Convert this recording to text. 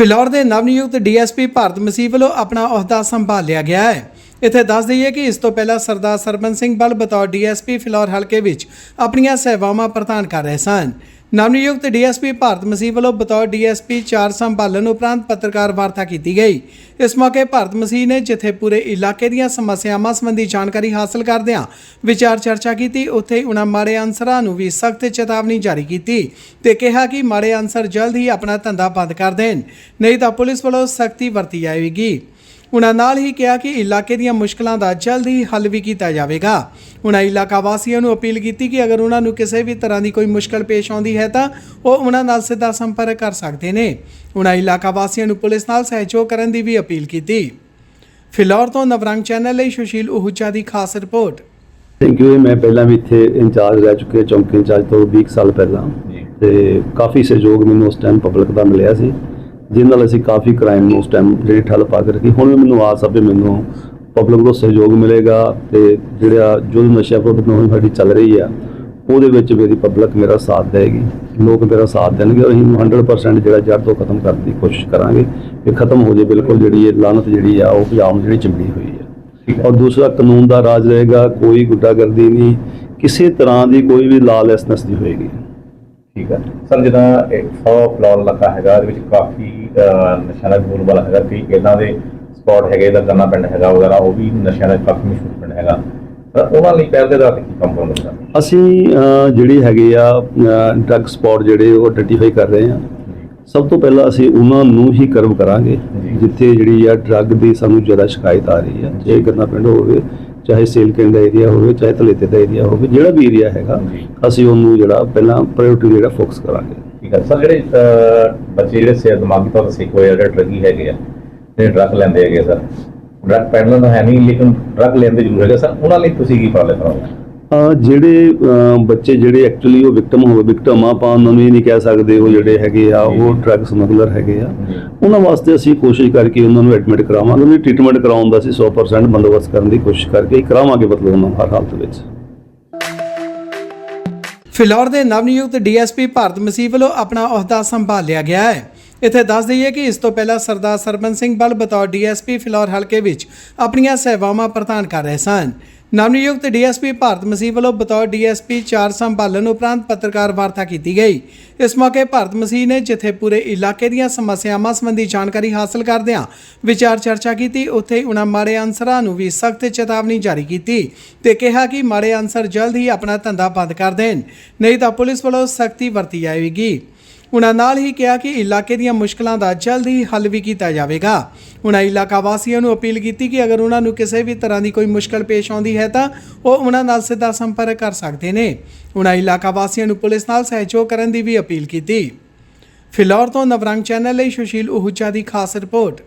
ਫਿਲੌਰ ਦੇ ਨਵਨਿਯੁਕਤ ਡੀਐਸਪੀ ਭਾਰਤ ਮਸੀਹ ਵੱਲੋਂ ਆਪਣਾ ਅਹੁਦਾ ਸੰਭਾਲ ਲਿਆ ਗਿਆ ਹੈ। ਇੱਥੇ ਦੱਸ ਦਈਏ ਕਿ ਇਸ ਤੋਂ ਪਹਿਲਾਂ ਸਰਦਾਰ ਸਰਬਨ ਸਿੰਘ ਬਲ ਬਤੌਰ ਡੀਐਸਪੀ ਫਿਲੌਰ ਹਲਕੇ ਵਿੱਚ ਆਪਣੀਆਂ ਸੇਵਾਵਾਂ ਪ੍ਰਦਾਨ ਕਰ ਰਹੇ ਸਨ। ਨਵਨਿਯੁਕਤ ਡੀਐਸਪੀ ਭਾਰਤ ਮਸੀਹ ਵੱਲੋਂ ਬਤੌਰ ਡੀਐਸਪੀ ਚਾਰ ਸੰਭਾਲਣ ਉਪਰੰਤ ਪੱਤਰਕਾਰ ਵਾਰਤਾ ਕੀਤੀ ਗਈ। ਇਸ ਮੌਕੇ ਭਾਰਤ ਮਸੀਹ ਨੇ ਜਿੱਥੇ ਪੂਰੇ ਇਲਾਕੇ ਦੀਆਂ ਸਮੱਸਿਆਵਾਂ ਸੰਬੰਧੀ ਜਾਣਕਾਰੀ ਹਾਸਲ ਕਰਦਿਆਂ ਵਿਚਾਰ ਚਰਚਾ ਕੀਤੀ, ਉੱਥੇ ਉਹਨਾਂ ਮਾੜੇ ਅਨਸਰਾਂ ਨੂੰ ਵੀ ਸਖਤ ਚੇਤਾਵਨੀ ਜਾਰੀ ਕੀਤੀ ਤੇ ਕਿਹਾ ਕਿ ਮਾੜੇ ਅਨਸਰ ਜਲਦ ਹੀ ਆਪਣਾ ਧੰਦਾ ਬੰਦ ਕਰ ਦੇਣ, ਨਹੀਂ ਤਾਂ ਪੁਲਿਸ ਵੱਲੋਂ ਸਖਤੀ ਵਰਤੀ ਜਾਵੇਗੀ। ਉਹਨਾਂ ਨਾਲ ਹੀ ਕਿਹਾ ਕਿ ਇਲਾਕੇ ਦੀਆਂ ਮੁਸ਼ਕਲਾਂ ਦਾ ਜਲਦ ਹੀ ਹੱਲ ਵੀ ਕੀਤਾ ਜਾਵੇਗਾ। ਉਹਨਾਂ ਇਲਾਕਾ ਵਾਸੀਆਂ ਨੂੰ ਅਪੀਲ ਕੀਤੀ ਕਿ ਅਗਰ ਉਹਨਾਂ ਨੂੰ ਕਿਸੇ ਵੀ ਤਰ੍ਹਾਂ ਦੀ ਕੋਈ ਮੁਸ਼ਕਲ ਪੇਸ਼ ਆਉਂਦੀ ਹੈ ਤਾਂ ਉਹ ਉਹਨਾਂ ਨਾਲ ਸਿੱਧਾ ਸੰਪਰਕ ਕਰ ਸਕਦੇ ਨੇ। ਉਹਨਾਂ ਇਲਾਕਾ ਵਾਸੀਆਂ ਨੂੰ ਪੁਲਿਸ ਨਾਲ ਸਹਿਯੋਗ ਕਰਨ ਦੀ ਵੀ ਅਪੀਲ ਕੀਤੀ। ਫਿਲੌਰ ਤੋਂ ਨਵਰੰਗ ਚੈਨਲ ਲਈ ਸੁਸ਼ੀਲ ਉਹੂਚਾ ਦੀ ਖਾਸ ਰਿਪੋਰਟ। ਥੈਂਕ ਯੂ ਮੈਂ ਪਹਿਲਾਂ ਵੀ ਇੱਥੇ ਇੰਚਾਰਜ ਰਹਿ ਚੁੱਕੇ ਚੌਂਕੀ ਇੰਚਾਰਜ ਤੋਂ 20 ਸਾਲ ਪਹਿਲਾਂ। ਤੇ ਕਾਫੀ ਸਹਿਯੋਗ ਮੈਨੂੰ ਉਸ ਟਾਈਮ ਪਬਲਿਕ ਦਾ ਮਿਲਿਆ ਸੀ। ਜਿਸ ਨਾਲ ਅਸੀਂ ਕਾਫੀ ਕ੍ਰਾਈਮ ਨੂੰ ਉਸ ਟਾਈਮ ਜਿਹੜੀ ਠੱਲ ਪਾ ਕੇ ਰੱਖੀ। ਹੁਣ ਵੀ ਮੈਨੂੰ ਆਸ ਆ ਵੀ ਮੈਨੂੰ ਪਬਲਿਕ ਤੋਂ ਸਹਿਯੋਗ ਮਿਲੇਗਾ ਤੇ ਜਿਹੜਾ ਜੋ ਨਸ਼ਾ ਵਿਰੋਧੀ ਮੁਹਿੰਮ ਸਾਡੀ ਚੱਲ ਰਹੀ ਆ ਉਹਦੇ ਵਿੱਚ ਮੇਰੀ ਪਬਲਿਕ ਮੇਰਾ ਸਾਥ ਦੇਗੀ। ਲੋਕ ਮੇਰਾ ਸਾਥ ਦੇਣਗੇ ਔਰ ਅਸੀਂ 100% ਜਿਹੜਾ ਜੜ ਤੋਂ ਖਤਮ ਕਰਨ ਦੀ ਕੋਸ਼ਿਸ਼ ਕਰਾਂਗੇ। ਕਿ ਖਤਮ ਹੋ ਜੇ ਬਿਲਕੁਲ ਜਿਹੜੀ ਇਹ ਲਾਨਤ ਜਿਹੜੀ ਆ ਉਹ ਪੰਜਾਬ ਜਿਹੜੀ ਚਿੰਬੜੀ ਹੋਈ ਆ। ਔਰ ਦੂਸਰਾ ਕਾਨੂੰਨ ਦਾ ਰਾਜ ਰਹੇਗਾ ਕੋਈ ਗੁੰਡਾਗਰਦੀ ਨਹੀਂ। ਕਿਸੇ ਤਰ੍ਹਾਂ ਦੀ ਕੋਈ ਵੀ ਲਾਲੈਸਨੈਸ ਨਹੀਂ ਹੋਏਗੀ। ਠੀਕ ਹੈ ਸਰ ਜਿੱਦਾਂ 100 ਫਲੋਰ ਇਲਾਕਾ ਹੈਗਾ ਇਹਦੇ ਵਿੱਚ ਕਾਫੀ ਨਸ਼ਿਆਂ ਦਾ ਬੋਲਬਾਲਾ ਹੈਗਾ। ਕਈ ਇਹਨਾਂ ਦੇ ਸਪੌਟ ਹੈਗੇ ਦਾ ਗੰਨਾ ਪਿੰਡ ਹੈਗਾ ਵਗੈਰਾ ਉਹ ਵੀ ਨਸ਼ਿਆਂ ਦਾ ਕਾਫੀ ਮਸ਼ਹੂਰ ਪਿੰਡ ਹੈਗਾ। ਉਹਨਾਂ ਲਈ ਪਹਿਲ ਦੇ ਆਧਾਰ ਤੇ ਕੀ ਕੰਮ ਕਰਨਾ ਚਾਹੁੰਦੇ ਅਸੀਂ ਜਿਹੜੀ ਹੈਗੀ ਆ ਡਰੱਗ ਸਪੌਟ ਜਿਹੜੇ ਉਹ ਆਇਡੈਂਟੀਫਾਈ ਕਰ ਰਹੇ ਹਾਂ ਸਭ ਤੋਂ ਪਹਿਲਾਂ ਅਸੀਂ ਉਹਨਾਂ ਨੂੰ ਹੀ ਕਰਵ ਕਰਾਂਗੇ ਜੀ। ਜਿੱਥੇ ਜਿਹੜੀ ਆ ਡਰੱਗ ਦੀ ਸਾਨੂੰ ਜ਼ਿਆਦਾ ਸ਼ਿਕਾਇਤ ਆ ਰਹੀ ਆ। ਚਾਹੇ ਗੰਨਾ ਪਿੰਡ ਹੋਵੇ ਚਾਹੇ ਸੇਲਕੈਂਡ ਦਾ ਏਰੀਆ ਹੋਵੇ ਚਾਹੇ ਤਲੇਤੇ ਦਾ ਏਰੀਆ ਹੋਵੇ ਜਿਹੜਾ ਵੀ ਏਰੀਆ ਹੈਗਾ। ਅਸੀਂ ਉਹਨੂੰ ਜਿਹੜਾ ਪਹਿਲਾਂ ਪ੍ਰਾਇੋਰਟੀ ਜਿਹੜਾ ਫੋਕਸ ਕਰਾਂਗੇ। ਠੀਕ ਹੈ ਸਰ ਜਿਹੜੇ ਬੱਚੇ ਜਿਹੜੇ ਸੇ ਦਿਮਾਗੀ ਤੌਰ ਤੇ ਸਿੱਖ ਹੋਏ ਜਿਹੜੇ ਡਰੱਗੀ ਹੈਗੇ ਆ ਜਿਹੜੇ ਡਰੱਗ ਲੈਂਦੇ ਹੈਗੇ ਸਰ ਡਰੱਗ ਪੈਡਲਰ ਤਾਂ ਹੈ ਨਹੀਂ ਲੇਕਿਨ ਡਰੱਗ ਲੈਂਦੇ ਜ਼ਰੂਰ ਹੈਗੇ ਸਰ ਉਹਨਾਂ ਲਈ ਤੁਸੀਂ ਕੀ ਪਾਲੇ ਕਰੋਗੇ? ਜਿਹੜੇ ਬੱਚੇ ਜਿਹੜੇ ਐਕਚੁਅਲੀ ਉਹ ਵਿਕਟਮ ਹੋਵੇ ਵਿਕਟਮ ਆਪਾਂ ਉਹਨਾਂ ਨੂੰ ਇਹ ਨਹੀਂ ਕਹਿ ਸਕਦੇ ਉਹ ਜਿਹੜੇ ਹੈਗੇ ਆ ਉਹ ਡਰੱਗ ਸਮਗਲਰ ਹੈਗੇ ਆ। ਉਹਨਾਂ ਵਾਸਤੇ ਅਸੀਂ ਕੋਸ਼ਿਸ਼ ਕਰਕੇ ਉਹਨਾਂ ਨੂੰ ਐਡਮਿਟ ਕਰਾਵਾਂਗੇ ਉਹਨਾਂ ਦੀ ਟ੍ਰੀਟਮੈਂਟ ਕਰਾਉਣ ਦਾ ਅਸੀਂ 100% ਬੰਦੋਬਸਤ ਕਰਨ ਦੀ ਕੋਸ਼ਿਸ਼ ਕਰਕੇ ਕਰਾਵਾਂਗੇ ਮਤਲਬ ਉਹਨਾਂ ਹਰ ਹਾਲਤ ਵਿੱਚ। ਫਿਲੌਰ ਦੇ ਨਵਨਿਯੁਕਤ ਡੀਐਸਪੀ ਭਾਰਤ ਮਸੀਹ ਵੱਲੋਂ ਆਪਣਾ ਅਹੁਦਾ ਸੰਭਾਲ ਲਿਆ ਗਿਆ ਹੈ। ਇੱਥੇ ਦੱਸ ਦਈਏ ਕਿ ਇਸ ਤੋਂ ਪਹਿਲਾਂ ਸਰਦਾਰ ਸਰਬਨ ਸਿੰਘ ਬਲ ਬਤੌਰ ਡੀਐਸਪੀ ਫਿਲੌਰ ਹਲਕੇ ਵਿੱਚ ਆਪਣੀਆਂ ਸੇਵਾਵਾਂ ਪ੍ਰਦਾਨ ਕਰ ਰਹੇ ਸਨ। ਨਵਨਿਯੁਕਤ ਡੀਐਸਪੀ ਭਾਰਤ ਮਸੀਹ ਵੱਲੋਂ ਬਤੌਰ ਡੀਐਸਪੀ ਚਾਰ ਸੰਭਾਲਣ ਉਪਰੰਤ ਪੱਤਰਕਾਰ ਵਾਰਤਾ ਕੀਤੀ ਗਈ। ਇਸ ਮੌਕੇ ਭਾਰਤ ਮਸੀਹ ਨੇ ਜਿੱਥੇ ਪੂਰੇ ਇਲਾਕੇ ਦੀਆਂ ਸਮੱਸਿਆਵਾਂ ਸੰਬੰਧੀ ਜਾਣਕਾਰੀ ਹਾਸਲ ਕਰਦਿਆਂ ਵਿਚਾਰ ਚਰਚਾ ਕੀਤੀ, ਉੱਥੇ ਉਹਨਾਂ ਮਾੜੇ ਅਨਸਰਾਂ ਨੂੰ ਵੀ ਸਖਤ ਚੇਤਾਵਨੀ ਜਾਰੀ ਕੀਤੀ ਤੇ ਕਿਹਾ ਕਿ ਮਾੜੇ ਅਨਸਰ ਜਲਦ ਹੀ ਆਪਣਾ ਧੰਦਾ ਬੰਦ ਕਰ ਦੇਣ, ਨਹੀਂ ਤਾਂ ਪੁਲਿਸ ਵੱਲੋਂ ਸਖਤੀ ਵਰਤੀ ਜਾਵੇਗੀ। ਉਹਨਾਂ ਨਾਲ ਹੀ ਕਿਹਾ ਕਿ ਇਲਾਕੇ ਦੀਆਂ ਮੁਸ਼ਕਲਾਂ ਦਾ ਜਲਦ ਹੀ ਹੱਲ ਵੀ ਕੀਤਾ ਜਾਵੇਗਾ। ਉਹਨਾਂ ਇਲਾਕਾ ਵਾਸੀਆਂ ਨੂੰ ਅਪੀਲ ਕੀਤੀ ਕਿ ਅਗਰ ਉਹਨਾਂ ਨੂੰ ਕਿਸੇ ਵੀ ਤਰ੍ਹਾਂ ਦੀ ਕੋਈ ਮੁਸ਼ਕਲ ਪੇਸ਼ ਆਉਂਦੀ ਹੈ ਤਾਂ ਉਹ ਉਹਨਾਂ ਨਾਲ ਸਿੱਧਾ ਸੰਪਰਕ ਕਰ ਸਕਦੇ ਨੇ। ਉਹਨਾਂ ਇਲਾਕਾ ਵਾਸੀਆਂ ਨੂੰ ਪੁਲਿਸ ਨਾਲ ਸਹਿਯੋਗ ਕਰਨ ਦੀ ਵੀ ਅਪੀਲ ਕੀਤੀ। ਫਿਲੌਰ ਤੋਂ ਨਵਰੰਗ ਚੈਨਲ ਲਈ ਸੁਸ਼ੀਲ ਉਹੂਚਾ ਦੀ ਖਾਸ ਰਿਪੋਰਟ।